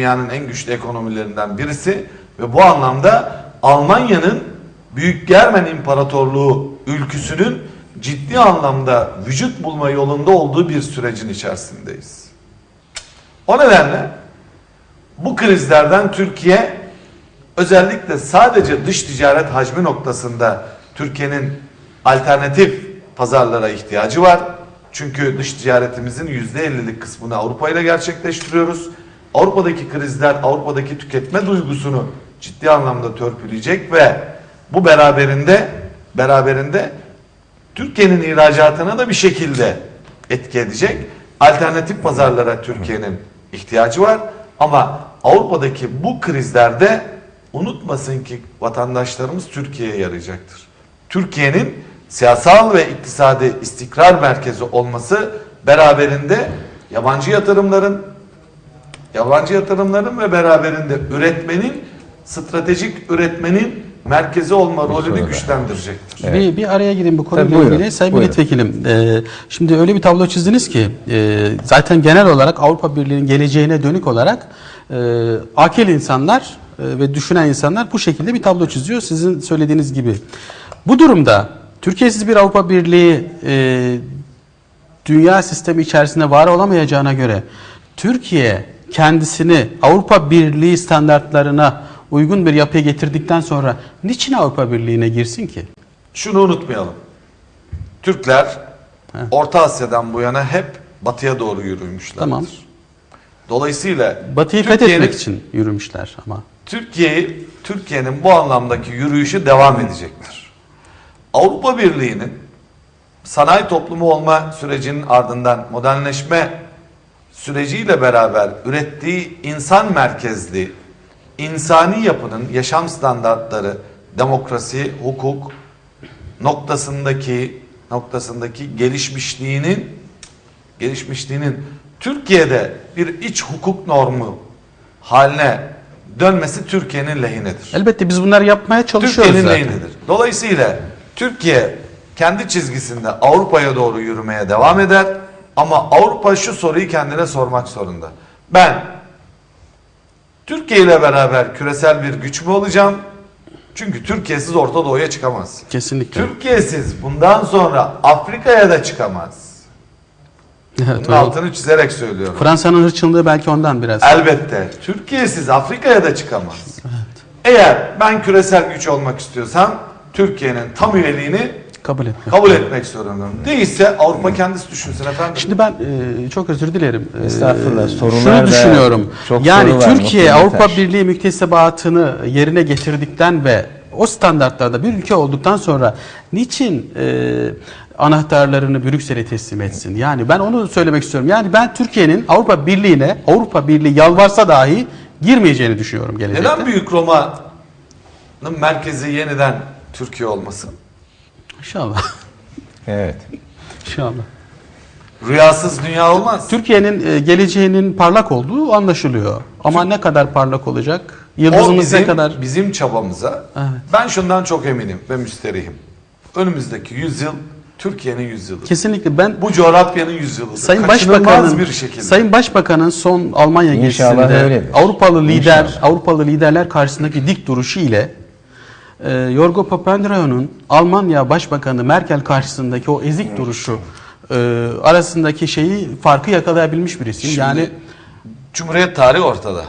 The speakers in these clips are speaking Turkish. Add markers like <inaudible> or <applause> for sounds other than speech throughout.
dünyanın en güçlü ekonomilerinden birisi ve bu anlamda Almanya'nın Büyük Germen İmparatorluğu ülküsünün ciddi anlamda vücut bulma yolunda olduğu bir sürecin içerisindeyiz. O nedenle bu krizlerden Türkiye özellikle sadece dış ticaret hacmi noktasında Türkiye'nin alternatif pazarlara ihtiyacı var. Çünkü dış ticaretimizin %50'lik kısmını Avrupa ile gerçekleştiriyoruz. Avrupa'daki krizler Avrupa'daki tüketme duygusunu ciddi anlamda törpüleyecek ve bu beraberinde beraberinde Türkiye'nin ihracatına da bir şekilde etki edecek. Alternatif pazarlara Türkiye'nin ihtiyacı var. Ama Avrupa'daki bu krizlerde unutmasın ki vatandaşlarımız Türkiye'ye yarayacaktır. Türkiye'nin siyasal ve iktisadi istikrar merkezi olması beraberinde yabancı yatırımların yabancı yatırımların ve beraberinde üretmenin stratejik üretmenin merkezi olma rolünü güçlendirecektir. Bir, bir araya gireyim bu konuyla ilgili. Sayın buyurun. Milletvekilim, e, şimdi öyle bir tablo çizdiniz ki e, zaten genel olarak Avrupa Birliği'nin geleceğine dönük olarak e, akil insanlar e, ve düşünen insanlar bu şekilde bir tablo çiziyor sizin söylediğiniz gibi. Bu durumda Türkiye'siz bir Avrupa Birliği e, dünya sistemi içerisinde var olamayacağına göre Türkiye kendisini Avrupa Birliği standartlarına uygun bir yapıya getirdikten sonra niçin Avrupa Birliği'ne girsin ki? Şunu unutmayalım. Türkler Orta Asya'dan bu yana hep batıya doğru yürümüşlerdir. Tamam. Dolayısıyla Batı'yı fethetmek için yürümüşler ama. Türkiye'yi Türkiye'nin bu anlamdaki yürüyüşü devam edecektir. Avrupa Birliği'nin sanayi toplumu olma sürecinin ardından modernleşme süreciyle beraber ürettiği insan merkezli insani yapının yaşam standartları, demokrasi, hukuk noktasındaki noktasındaki gelişmişliğinin gelişmişliğinin Türkiye'de bir iç hukuk normu haline dönmesi Türkiye'nin lehinedir. Elbette biz bunları yapmaya çalışıyoruz Türkiye'nin lehinedir. Dolayısıyla Türkiye kendi çizgisinde Avrupa'ya doğru yürümeye devam eder ama Avrupa şu soruyu kendine sormak zorunda. Ben Türkiye ile beraber küresel bir güç mü olacağım? Çünkü Türkiye'siz Orta Doğu'ya çıkamaz. Kesinlikle. Türkiye'siz bundan sonra Afrika'ya da çıkamaz. Evet, Bunun altını çizerek söylüyorum. Fransa'nın hırçınlığı belki ondan biraz. Elbette. Türkiye'siz Afrika'ya da çıkamaz. Eğer ben küresel güç olmak istiyorsam Türkiye'nin tam üyeliğini Kabul etmek. kabul etmek zorundayım. Değilse Avrupa kendisi düşünsün efendim. Şimdi ben e, çok özür dilerim. E, Estağfurullah, sorular Şunu düşünüyorum. çok yani soru var, Türkiye Mutlu Avrupa Yeter. Birliği müktesebatını yerine getirdikten ve o standartlarda bir ülke olduktan sonra niçin e, anahtarlarını Brüksel'e teslim etsin? Yani ben onu söylemek istiyorum. Yani ben Türkiye'nin Avrupa Birliği'ne Avrupa Birliği yalvarsa dahi girmeyeceğini düşünüyorum gelecekte. Neden Büyük Roma'nın merkezi yeniden Türkiye olmasın? İnşallah. Evet. İnşallah. Rüyasız dünya olmaz. Türkiye'nin e, geleceğinin parlak olduğu anlaşılıyor. Ama ne kadar parlak olacak? o Yıldızımız bizim, ne kadar? bizim çabamıza Evet. ben şundan çok eminim ve müsterihim. Önümüzdeki yüzyıl Türkiye'nin yüzyılı. Kesinlikle ben Bu coğrafyanın yüzyılı. Sayın Kaçınılmaz Başbakan'ın bir şekilde. Sayın Başbakan'ın son Almanya İnşallah gezisinde. Avrupalı lider İnşallah. Avrupalı liderler karşısındaki dik duruşu ile e, Yorgo Papandreou'nun Almanya Başbakanı Merkel karşısındaki o ezik duruşu e, arasındaki şeyi farkı yakalayabilmiş birisi. Şimdi yani Cumhuriyet tarihi ortada.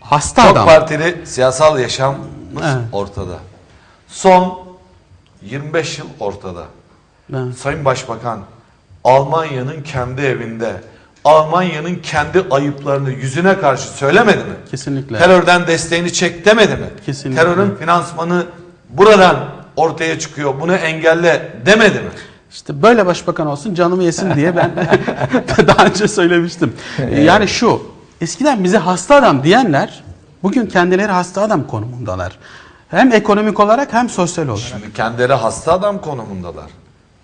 hasta Çok adam. partili siyasal yaşamımız Evet. ortada. Son 25 yıl ortada. Evet. Sayın Başbakan Almanya'nın kendi evinde Almanya'nın kendi ayıplarını yüzüne karşı söylemedi mi? Kesinlikle. Terörden desteğini çek demedi mi? Kesinlikle. Terörün finansmanı buradan ortaya çıkıyor. Bunu engelle demedi mi? İşte böyle başbakan olsun canımı yesin diye ben <laughs> daha önce söylemiştim. Yani şu eskiden bize hasta adam diyenler bugün kendileri hasta adam konumundalar. Hem ekonomik olarak hem sosyal olarak. Şimdi kendileri hasta adam konumundalar.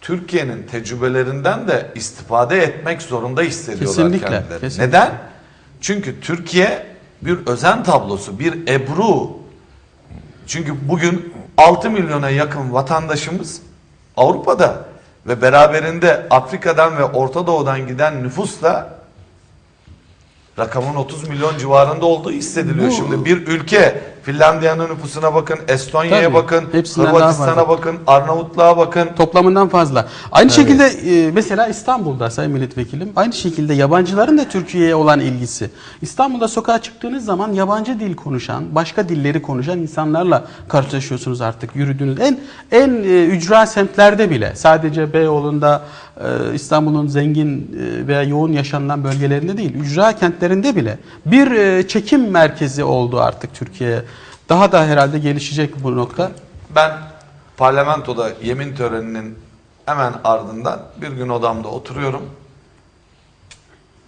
Türkiye'nin tecrübelerinden de istifade etmek zorunda hissediyorlar Kesinlikle, kendileri. kesinlikle. Neden? Çünkü Türkiye bir özen tablosu, bir ebru. Çünkü bugün 6 milyona yakın vatandaşımız Avrupa'da ve beraberinde Afrika'dan ve Orta Doğu'dan giden nüfusla rakamın 30 milyon civarında olduğu hissediliyor. Bu- Şimdi bir ülke Finlandiya'nın nüfusuna bakın, Estonya'ya Tabii, bakın, hepsinden daha Hırvatistan'a fazla. bakın, Arnavutluğa bakın. Toplamından fazla. Aynı şekilde e, mesela İstanbul'da Sayın Milletvekilim aynı şekilde yabancıların da Türkiye'ye olan ilgisi. İstanbul'da sokağa çıktığınız zaman yabancı dil konuşan, başka dilleri konuşan insanlarla karşılaşıyorsunuz artık yürüdüğünüz. En en e, ücra semtlerde bile sadece Beyoğlu'nda e, İstanbul'un zengin e, veya yoğun yaşanılan bölgelerinde değil, ücra kentlerinde bile bir e, çekim merkezi oldu artık Türkiye. Daha da herhalde gelişecek bu nokta. Ben parlamentoda yemin töreninin hemen ardından bir gün odamda oturuyorum.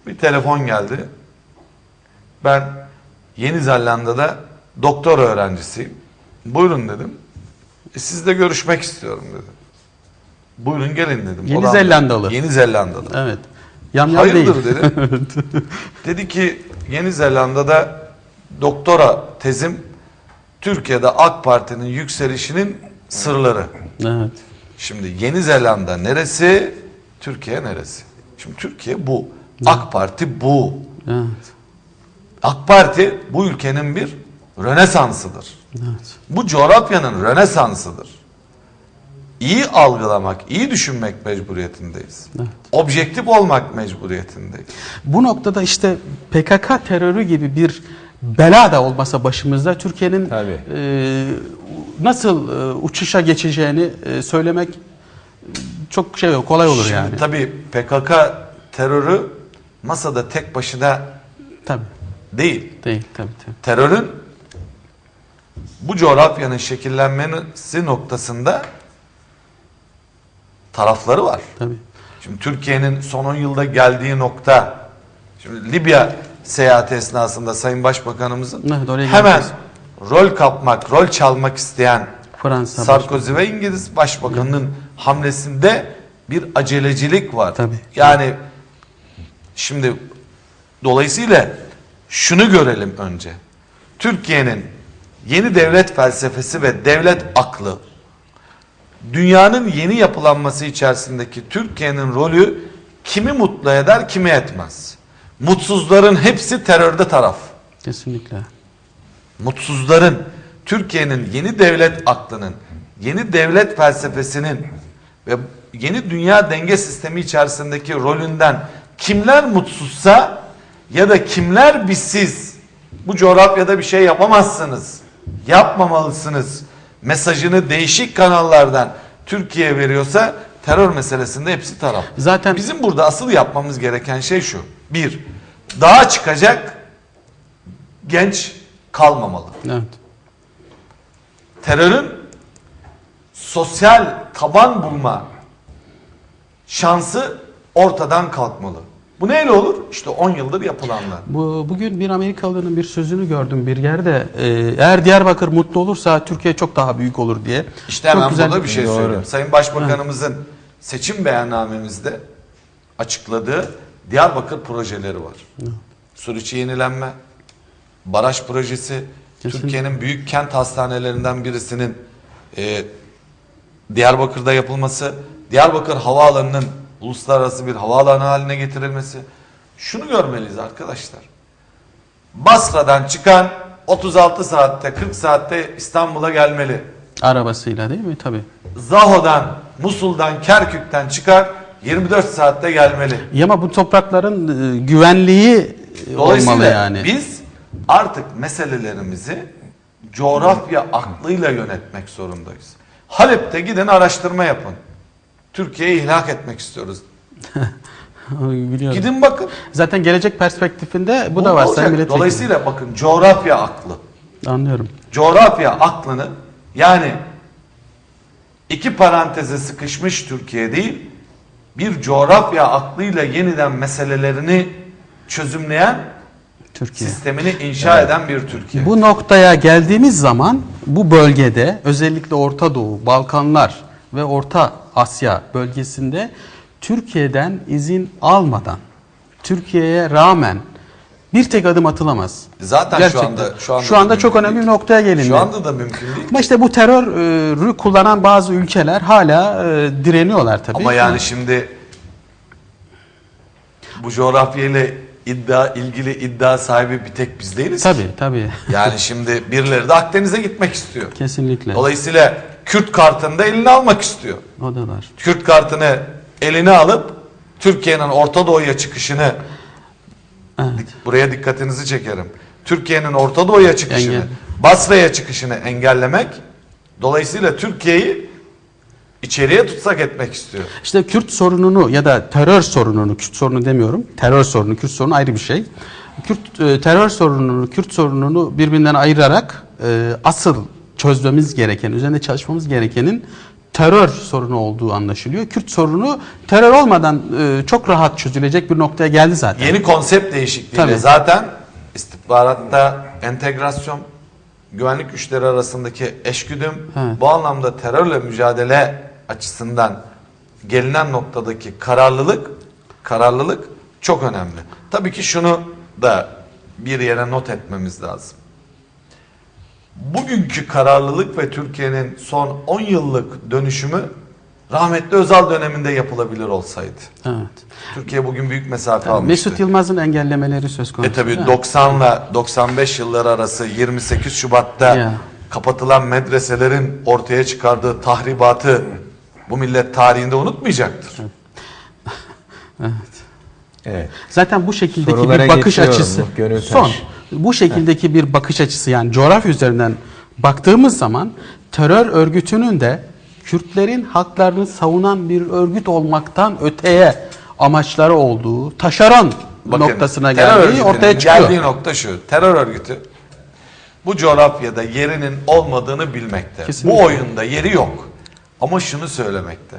Bir telefon geldi. Ben Yeni Zelanda'da doktor öğrencisiyim. Buyurun dedim. E, sizle görüşmek istiyorum dedi. Buyurun gelin dedim. Yeni Odamda. Zelandalı. Yeni Zelandalı. Evet. Yam yam değil. Hayırdır dedim. <laughs> Dedi ki Yeni Zelanda'da doktora tezim Türkiye'de AK Parti'nin yükselişinin sırları. Evet. Şimdi Yeni Zelanda neresi? Türkiye neresi? Şimdi Türkiye bu. AK Parti bu. Evet. AK Parti bu ülkenin bir rönesansıdır. Evet. Bu coğrafyanın rönesansıdır. İyi algılamak, iyi düşünmek mecburiyetindeyiz. Evet. Objektif olmak mecburiyetindeyiz. Bu noktada işte PKK terörü gibi bir bela da olmasa başımızda Türkiye'nin e, nasıl e, uçuşa geçeceğini e, söylemek çok şey yok, kolay olur Şimdi yani. tabii PKK terörü masada tek başına Tabii. değil. Değil tabii tabii. Terörün bu coğrafyanın şekillenmesi noktasında tarafları var. Tabii. Şimdi Türkiye'nin son 10 yılda geldiği nokta şimdi Libya seyahati esnasında Sayın Başbakanımızın Evet, oraya hemen geleceğiz. rol kapmak, rol çalmak isteyen Fransa Sarkozy ve İngiliz Başbakanı'nın hamlesinde bir acelecilik var. Tabii. Yani şimdi dolayısıyla şunu görelim önce. Türkiye'nin yeni devlet felsefesi ve devlet aklı dünyanın yeni yapılanması içerisindeki Türkiye'nin rolü kimi mutlu eder, kimi etmez. Mutsuzların hepsi terörde taraf kesinlikle. mutsuzların Türkiye'nin yeni devlet aklının, yeni devlet felsefesinin ve yeni dünya denge sistemi içerisindeki rolünden kimler mutsuzsa ya da kimler bizsiz bu coğrafyada bir şey yapamazsınız, yapmamalısınız mesajını değişik kanallardan Türkiye veriyorsa terör meselesinde hepsi taraf. Zaten- bizim burada asıl yapmamız gereken şey şu. Bir, dağa çıkacak genç kalmamalı. Evet. Terörün sosyal taban bulma şansı ortadan kalkmalı. Bu neyle olur? İşte 10 yıldır yapılanlar. Bu bugün bir Amerikalı'nın bir sözünü gördüm bir yerde. Ee, eğer Diyarbakır mutlu olursa Türkiye çok daha büyük olur diye. İşte hemen Çok güzel- burada bir şey Doğru. söyleyeyim. Sayın Başbakanımızın seçim beyannamemizde açıkladığı Diyarbakır projeleri var. Suriçi yenilenme, baraj projesi. Türkiye'nin büyük kent hastanelerinden birisinin e, Diyarbakır'da yapılması, Diyarbakır Havaalanı'nın uluslararası bir havaalanı haline getirilmesi. Şunu görmeliyiz arkadaşlar. Basra'dan çıkan 36 saatte 40 saatte İstanbul'a gelmeli. Arabasıyla değil mi? Tabii. Zaho'dan, Musul'dan, Kerkük'ten çıkar 24 saatte gelmeli. Ya ama bu toprakların e, güvenliği e, Dolayısıyla olmalı yani. biz artık meselelerimizi coğrafya aklıyla yönetmek zorundayız. Halep'te gidin araştırma yapın. Türkiye'yi ihlak etmek istiyoruz. <laughs> Biliyorum. Gidin bakın. Zaten gelecek perspektifinde bu, da var olacak. Sayın Milletvekili. Dolayısıyla bakın coğrafya aklı. Anlıyorum. coğrafya aklını yani iki paranteze sıkışmış Türkiye değil bir coğrafya aklıyla yeniden meselelerini çözümleyen Türkiye. sistemini inşa eden bir Türkiye. Bu noktaya geldiğimiz zaman bu bölgede özellikle Orta Doğu, Balkanlar ve Orta Asya bölgesinde Türkiye'den izin almadan, Türkiye'ye rağmen bir tek adım atılamaz. Zaten şu Gerçekten. anda şu anda, şu anda da çok önemli bir noktaya gelindi. Şu anda da mümkün değil. Ama işte bu terörü kullanan bazı ülkeler hala e, direniyorlar tabii. Ama yani şimdi bu coğrafyayla iddia ilgili iddia sahibi bir tek biz değiliz. ki. Tabii tabii. Yani şimdi birileri de Akdeniz'e gitmek istiyor. Kesinlikle. Dolayısıyla Kürt kartını da eline almak istiyor. O da var. Kürt kartını eline alıp Türkiye'nin Orta Doğu'ya çıkışını Evet. buraya dikkatinizi çekerim. Türkiye'nin Orta Doğu'ya çıkışını, Engel. Basra'ya çıkışını engellemek dolayısıyla Türkiye'yi içeriye tutsak etmek istiyor. İşte Kürt sorununu ya da terör sorununu, Kürt sorunu demiyorum, terör sorunu, Kürt sorunu ayrı bir şey. Kürt e, terör sorununu, Kürt sorununu birbirinden ayırarak e, asıl çözmemiz gereken, üzerinde çalışmamız gerekenin terör sorunu olduğu anlaşılıyor. Kürt sorunu terör olmadan e, çok rahat çözülecek bir noktaya geldi zaten. Yeni konsept değişikliğiyle Tabii. zaten istihbaratta entegrasyon, güvenlik güçleri arasındaki eşgüdüm Evet. bu anlamda terörle mücadele açısından gelinen noktadaki kararlılık kararlılık çok önemli. Tabii ki şunu da bir yere not etmemiz lazım. Bugünkü kararlılık ve Türkiye'nin son 10 yıllık dönüşümü rahmetli Özal döneminde yapılabilir olsaydı. Evet. Türkiye bugün büyük mesafe Yani almıştı. Mesut Yılmaz'ın engellemeleri söz konusu. E tabi Evet. 90 ile 95 yılları arası 28 Şubat'ta Ya. kapatılan medreselerin ortaya çıkardığı tahribatı bu millet tarihinde unutmayacaktır. Evet. <laughs> Zaten bu şekildeki Sorulara bir bakış açısı Gönül son. Bu şekildeki bir bakış açısı yani coğrafya üzerinden baktığımız zaman terör örgütünün de Kürtlerin haklarını savunan bir örgüt olmaktan öteye amaçları olduğu taşeron Bakın, noktasına geldiği ortaya çıkıyor. Geldiği nokta şu. Terör örgütü bu coğrafyada yerinin olmadığını bilmekte. Kesinlikle. Bu oyunda yeri yok. Ama şunu söylemekte.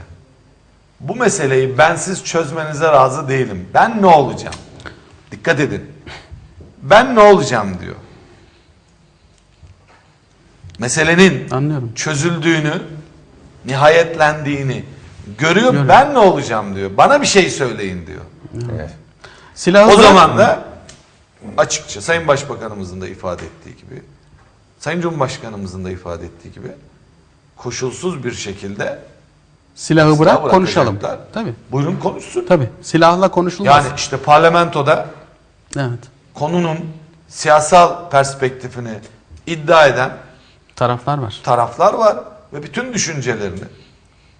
Bu meseleyi bensiz çözmenize razı değilim. Ben ne olacağım? Dikkat edin. Ben ne olacağım diyor. Meselenin Anlıyorum. çözüldüğünü, nihayetlendiğini görüyor. Görüyor. Ben ne olacağım diyor. Bana bir şey söyleyin diyor. Evet. Silahı O zaman da açıkça Sayın Başbakanımızın da ifade ettiği gibi, Sayın Cumhurbaşkanımızın da ifade ettiği gibi koşulsuz bir şekilde silahı silah bırak konuşalım. Tabii. Buyurun konuşsun. Tabii. Silahla konuşulmaz. Yani işte parlamentoda evet. Konunun siyasal perspektifini iddia eden Taraflar var. taraflar var ve bütün düşüncelerini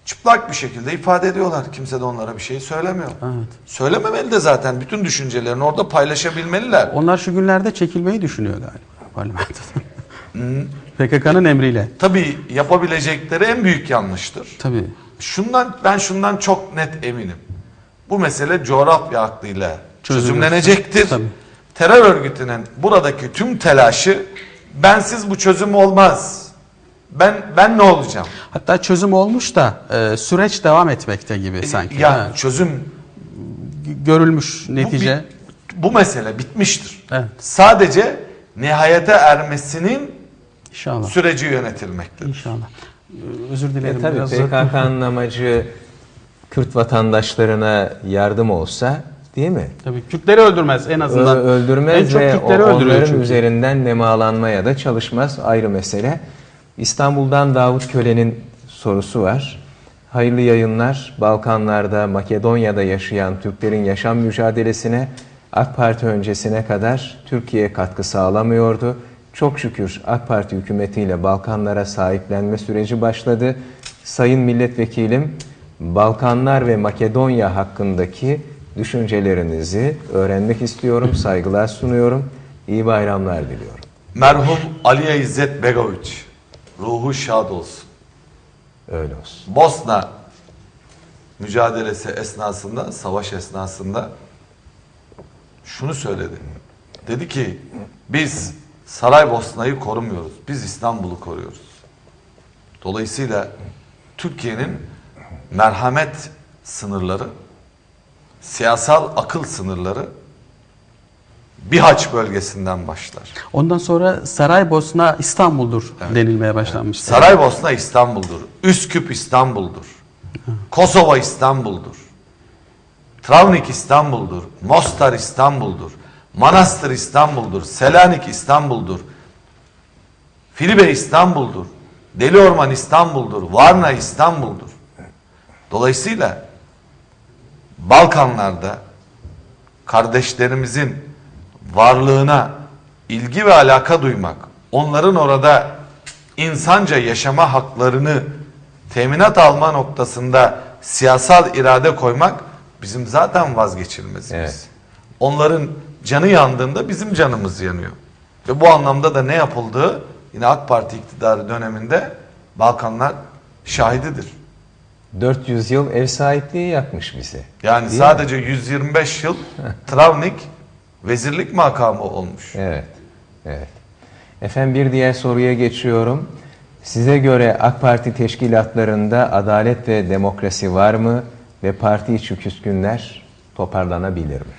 çıplak bir şekilde ifade ediyorlar. Kimse de onlara bir şey söylemiyor. Evet. Söylememeli de zaten bütün düşüncelerini orada paylaşabilmeliler. Onlar şu günlerde çekilmeyi düşünüyor galiba parlamentodan. Hmm. PKK'nın emriyle. Tabii yapabilecekleri en büyük yanlıştır. Tabii. Şundan ben şundan çok net eminim. Bu mesele coğrafya aklıyla çözümlenecektir. Tabii. Terör örgütünün buradaki tüm telaşı bensiz bu çözüm olmaz. Ben ben ne olacağım? Hatta çözüm olmuş da e, süreç devam etmekte gibi sanki. Ya Ha, çözüm görülmüş bu, netice. bit- bu mesele bitmiştir. Evet. Sadece nihayete ermesinin İnşallah. süreci yönetilmektedir. İnşallah. Ee, Özür dilerim. E tabii. PKK'nın <laughs> amacı Kürt vatandaşlarına yardım olsa değil mi? Tabii Kürtleri öldürmez en azından. Ö- öldürmez en çok ve Kürtleri öldürüyor onların çünkü. üzerinden nemalanmaya da çalışmaz ayrı mesele. İstanbul'dan Davut Köle'nin sorusu var. Hayırlı yayınlar. Balkanlarda, Makedonya'da yaşayan Türklerin yaşam mücadelesine AK Parti öncesine kadar Türkiye katkı sağlamıyordu. Çok şükür AK Parti hükümetiyle Balkanlara sahiplenme süreci başladı. Sayın Milletvekilim, Balkanlar ve Makedonya hakkındaki düşüncelerinizi öğrenmek istiyorum. Saygılar sunuyorum. İyi bayramlar diliyorum. Merhum Aliye İzzet Begoviç ruhu şad olsun. Öyle olsun. Bosna mücadelesi esnasında, savaş esnasında şunu söyledi. Dedi ki biz Saraybosna'yı korumuyoruz. Biz İstanbul'u koruyoruz. Dolayısıyla Türkiye'nin merhamet sınırları, siyasal akıl sınırları Bihaç bölgesinden başlar. Ondan sonra Saraybosna İstanbul'dur denilmeye başlanmıştı. Saraybosna İstanbul'dur. Üsküp İstanbul'dur. Kosova İstanbul'dur. Travnik İstanbul'dur. Mostar İstanbul'dur. Manastır İstanbul'dur. Selanik İstanbul'dur. Filibe İstanbul'dur. Deli Orman İstanbul'dur. Varna İstanbul'dur. Dolayısıyla Balkanlarda kardeşlerimizin varlığına ilgi ve alaka duymak, onların orada insanca yaşama haklarını teminat alma noktasında siyasal irade koymak bizim zaten vazgeçilmezimiz. Evet. Onların canı yandığında bizim canımız yanıyor. Ve bu anlamda da ne yapıldığı yine AK Parti iktidarı döneminde Balkanlar şahididir. 400 yıl ev sahipliği yapmış bize. Yani Değil sadece 125 yıl Travnik vezirlik makamı olmuş. Evet, evet. Efendim bir diğer soruya geçiyorum. Size göre AK Parti teşkilatlarında adalet ve demokrasi var mı ve parti içi küskünler toparlanabilir mi?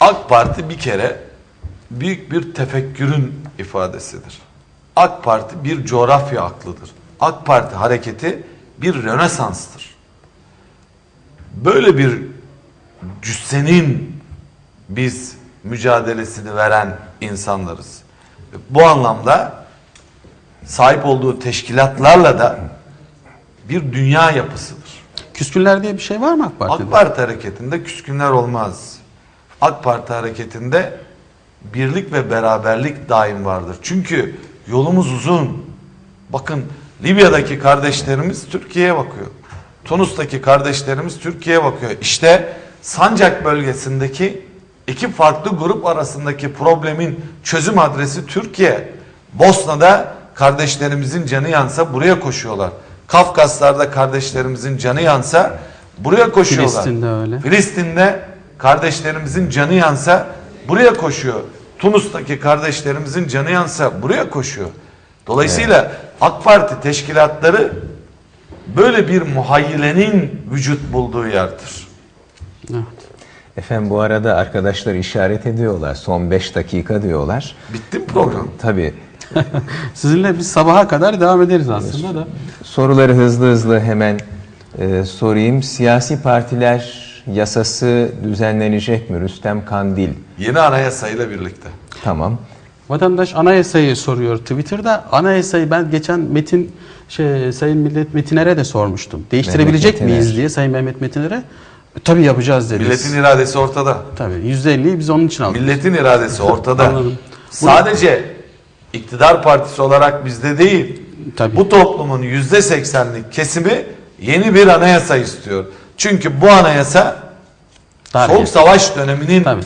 AK Parti bir kere büyük bir tefekkürün ifadesidir. AK Parti bir coğrafya aklıdır. AK Parti hareketi bir rönesanstır. Böyle bir cüssenin biz mücadelesini veren insanlarız. Bu anlamda sahip olduğu teşkilatlarla da bir dünya yapısıdır. Küskünler diye bir şey var mı AK Parti'de? AK Parti hareketinde küskünler olmaz. AK Parti hareketinde birlik ve beraberlik daim vardır. Çünkü yolumuz uzun. Bakın Libya'daki kardeşlerimiz Türkiye'ye bakıyor. Tunus'taki kardeşlerimiz Türkiye'ye bakıyor. İşte Sancak bölgesindeki iki farklı grup arasındaki problemin çözüm adresi Türkiye. Bosna'da kardeşlerimizin canı yansa buraya koşuyorlar. Kafkaslar'da kardeşlerimizin canı yansa buraya koşuyorlar. Filistin'de öyle. Filistin'de kardeşlerimizin canı yansa buraya koşuyor. Tunus'taki kardeşlerimizin canı yansa buraya koşuyor. Dolayısıyla AK Parti teşkilatları böyle bir muhayyilenin vücut bulduğu yerdir. Evet. Efendim bu arada arkadaşlar işaret ediyorlar. Son 5 dakika diyorlar. Bitti mi program? Tabii <laughs> Sizinle biz sabaha kadar devam ederiz aslında da. soruları hızlı hızlı hemen e, sorayım. Siyasi partiler yasası düzenlenecek mi? Rüstem Kandil. Yeni anayasayla birlikte. Tamam. Vatandaş anayasayı soruyor Twitter'da. Anayasayı ben geçen Metin şey Sayın Millet Metiner'e de sormuştum. Değiştirebilecek Mehmet Metiner. miyiz diye Sayın Mehmet Metiner'e. E, tabii yapacağız dedi. Milletin iradesi ortada. Tabii %50'yi biz onun için aldık. Milletin iradesi ortada. Anladım. Sadece iktidar partisi olarak bizde değil. Tabii. Bu toplumun yüzde seksenlik kesimi yeni bir anayasa istiyor. Çünkü bu anayasa Dar Soğuk. Savaş döneminin Tabii.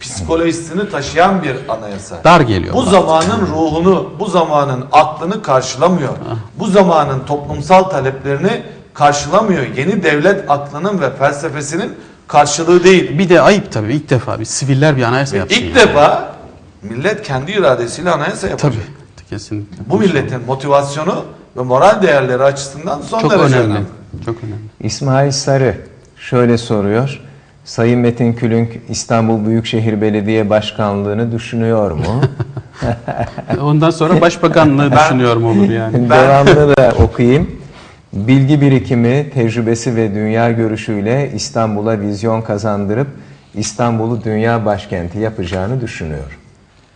Psikolojisini taşıyan bir anayasa. Dar geliyor. Bu zamanın ruhunu, bu zamanın aklını karşılamıyor. Bu zamanın toplumsal taleplerini karşılamıyor. Yeni devlet aklının ve felsefesinin karşılığı değil. Bir de ayıp tabii ilk defa bir siviller bir anayasa yapsın. İlk yani. defa millet kendi iradesiyle anayasa yapacak. Tabii. Kesinlikle. Bu milletin motivasyonu ve moral değerleri açısından son çok derece önemli. önemli. Çok önemli. İsmail Sarı şöyle soruyor. Sayın Metin Külünk İstanbul Büyükşehir Belediye Başkanlığı'nı düşünüyor mu? <laughs> Ondan sonra başbakanlığı düşünüyorum olur yani. Devamlı da okuyayım. Bilgi birikimi, tecrübesi ve dünya görüşüyle İstanbul'a vizyon kazandırıp İstanbul'u dünya başkenti yapacağını düşünüyor.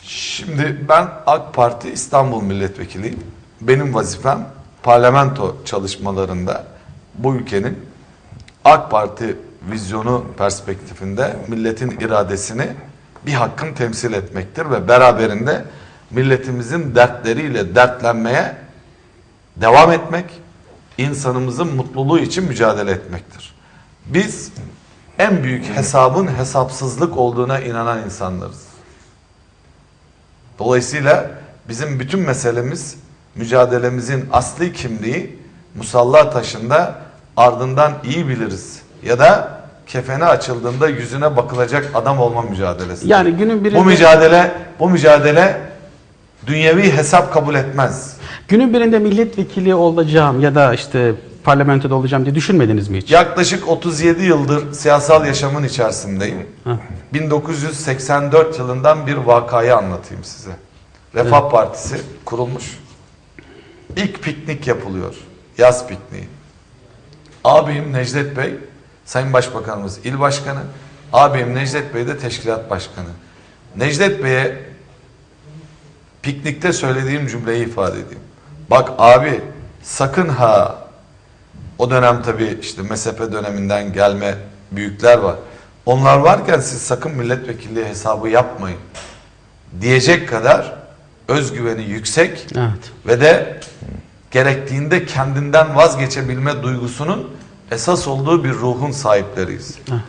Şimdi ben AK Parti İstanbul Milletvekiliyim. Benim vazifem parlamento çalışmalarında bu ülkenin AK Parti vizyonu perspektifinde milletin iradesini bir hakkın temsil etmektir ve beraberinde milletimizin dertleriyle dertlenmeye devam etmek, insanımızın mutluluğu için mücadele etmektir. Biz en büyük hesabın hesapsızlık olduğuna inanan insanlarız. Dolayısıyla bizim bütün meselemiz mücadelemizin asli kimliği musalla taşında ardından iyi biliriz ya da kefene açıldığında yüzüne bakılacak adam olma mücadelesi. Yani günün birinde bu mücadele bu mücadele dünyevi hesap kabul etmez. günün birinde milletvekili olacağım ya da işte parlamentoda olacağım diye düşünmediniz mi hiç? Yaklaşık 37 yıldır siyasal yaşamın içerisindeyim. 1984 yılından bir vakayı anlatayım size. Refah Partisi kurulmuş. İlk piknik yapılıyor. Yaz pikniği. Abim Necdet Bey, Sayın Başbakanımız il başkanı. Abim Necdet Bey de teşkilat başkanı. Necdet Bey'e piknikte söylediğim cümleyi ifade edeyim. Bak abi sakın ha o dönem tabii işte MSP döneminden gelme büyükler var. Onlar varken siz sakın milletvekilliği hesabı yapmayın diyecek kadar özgüveni yüksek Evet. ve de gerektiğinde kendinden vazgeçebilme duygusunun esas olduğu bir ruhun sahipleriyiz. Evet.